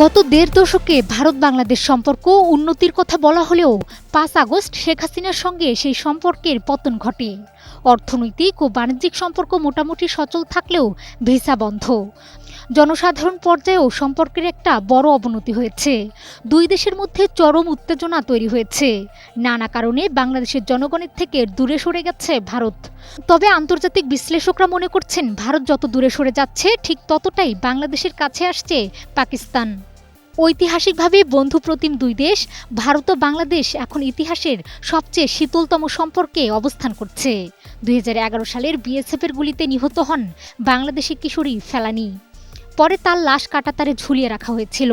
গত দেড় দশকে ভারত বাংলাদেশ সম্পর্ক উন্নতির কথা বলা হলেও পাঁচ আগস্ট শেখ হাসিনার সঙ্গে সেই সম্পর্কের পতন ঘটে। অর্থনৈতিক ও বাণিজ্যিক সম্পর্ক মোটামুটি সচল থাকলেও ভিসা বন্ধ। জনসাধারণ পর্যায়েও সম্পর্কের একটা বড় অবনতি হয়েছে। দুই দেশের মধ্যে চরম উত্তেজনা তৈরি হয়েছে। নানা কারণে বাংলাদেশের জনগণের থেকে দূরে সরে গেছে ভারত। তবে আন্তর্জাতিক বিশ্লেষকরা মনে করছেন, ভারত যত দূরে সরে যাচ্ছে, ঠিক ততটাই বাংলাদেশের কাছে আসছে পাকিস্তান। ঐতিহাসিকভাবে বন্ধুপ্রতিম দুই দেশ, ভারত ও বাংলাদেশ এখন ইতিহাসের সবচেয়ে শীতলতম সম্পর্কে অবস্থান করছে। দুই হাজার এগারো সালের বিএসএফের গুলিতে নিহত হন বাংলাদেশি কিশোরী ফেলানি। পরে তার লাশ কাটাতারে ঝুলিয়ে রাখা হয়েছিল।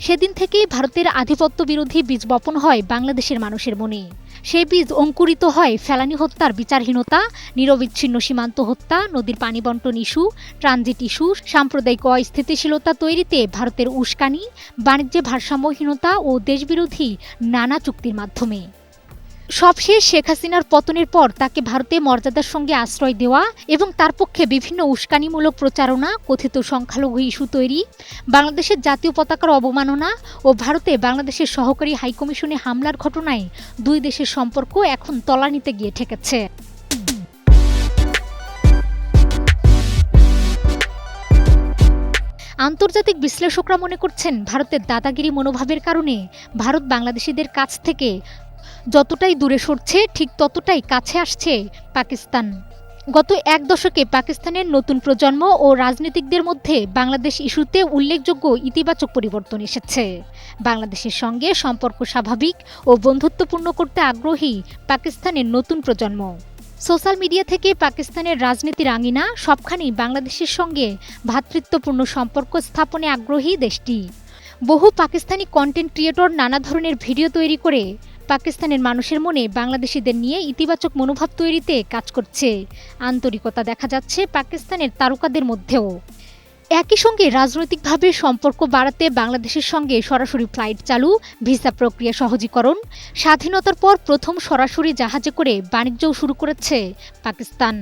সেদিন থেকেই ভারতের আধিপত্য বিরোধী বীজ বপন হয় বাংলাদেশের মানুষের মনে। সেই বীজ অঙ্কুরিত হয় ফেলানি হত্যার বিচারহীনতা, নিরবিচ্ছিন্ন সীমান্ত হত্যা, নদীর পানি বন্টন ইস্যু, ট্রানজিট ইস্যু, সাম্প্রদায়িক অস্থিতিশীলতা তৈরিতে ভারতের উস্কানি, বাণিজ্যে ভারসাম্যহীনতা ও দেশবিরোধী নানা চুক্তির মাধ্যমে। সবশেষ শেখ হাসিনার পতনের পর তাকে ভারতে মর্যাদার সঙ্গে আশ্রয় দেওয়া এবং তার পক্ষে বিভিন্ন উস্কানিমূলক প্রচারণা, কথিত সংখ্যালঘু ইস্যু তৈরি, বাংলাদেশের জাতীয় পতাকার অবমাননা ও ভারতে বাংলাদেশের সহকারী হাইকমিশনে হামলার ঘটনায় দুই দেশের সম্পর্ক এখন তলানিতে গিয়ে ঠেকেছে। আন্তর্জাতিক বিশ্লেষকরা মনে করছেন, ভারতের দাদাগিরি মনোভাবের কারণে ভারত বাংলাদেশিদের কাছ থেকে যতটাই দূরে সরছে, ঠিক ততটাই কাছে আসছে পাকিস্তান। গত এক দশকে পাকিস্তানের নতুন প্রজন্ম ও রাজনীতিকদের মধ্যে বাংলাদেশ ইস্যুতে উল্লেখযোগ্য ইতিবাচক পরিবর্তন এসেছে। বাংলাদেশের সঙ্গে সম্পর্ক স্বাভাবিক ও বন্ধুত্বপূর্ণ করতে আগ্রহী পাকিস্তানের নতুন প্রজন্ম। সোশ্যাল মিডিয়া থেকে পাকিস্তানের রাজনীতির আঙিনা সবখানেই বাংলাদেশের সঙ্গে ভ্রাতৃত্বপূর্ণ সম্পর্ক স্থাপনে আগ্রহী দেশটি। বহু পাকিস্তানি কন্টেন্ট ক্রিয়েটর নানা ধরনের ভিডিও তৈরি করে পাকিস্তানের মানুষের মনে বাংলাদেশিদের নিয়ে ইতিবাচক মনোভাব তৈরিতে কাজ করছে। আন্তরিকতা দেখা যাচ্ছে পাকিস্তানের তারকাদের মধ্যেও। একই সঙ্গে রাজনৈতিকভাবে সম্পর্ক বাড়াতে বাংলাদেশের সঙ্গে সরাসরি ফ্লাইট চালু, ভিসা প্রক্রিয়া সহজীকরণ, স্বাধীনতার পর প্রথম সরাসরি জাহাজে করে বাণিজ্যও শুরু করেছে পাকিস্তান।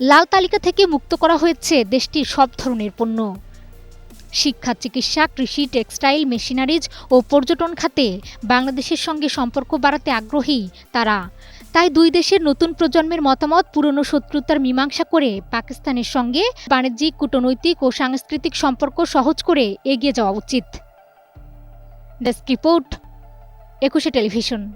লাল তালিকা থেকে মুক্ত করা হয়েছে দেশটির সব ধরনের পণ্য। শিক্ষা, চিকিৎসা, কৃষি, টেক্সটাইল, মেশিনারিজ ও পর্যটন খাতে বাংলাদেশের সঙ্গে সম্পর্ক বাড়াতে আগ্রহী তারা। তাই দুই দেশের নতুন প্রজন্মের মতামত, পুরনো শত্রুতার মীমাংসা করে পাকিস্তানের সঙ্গে বাণিজ্যিক, কূটনৈতিক ও সাংস্কৃতিক সম্পর্ক সহজ করে এগিয়ে যাওয়া উচিত। Desk report, Ekushey television.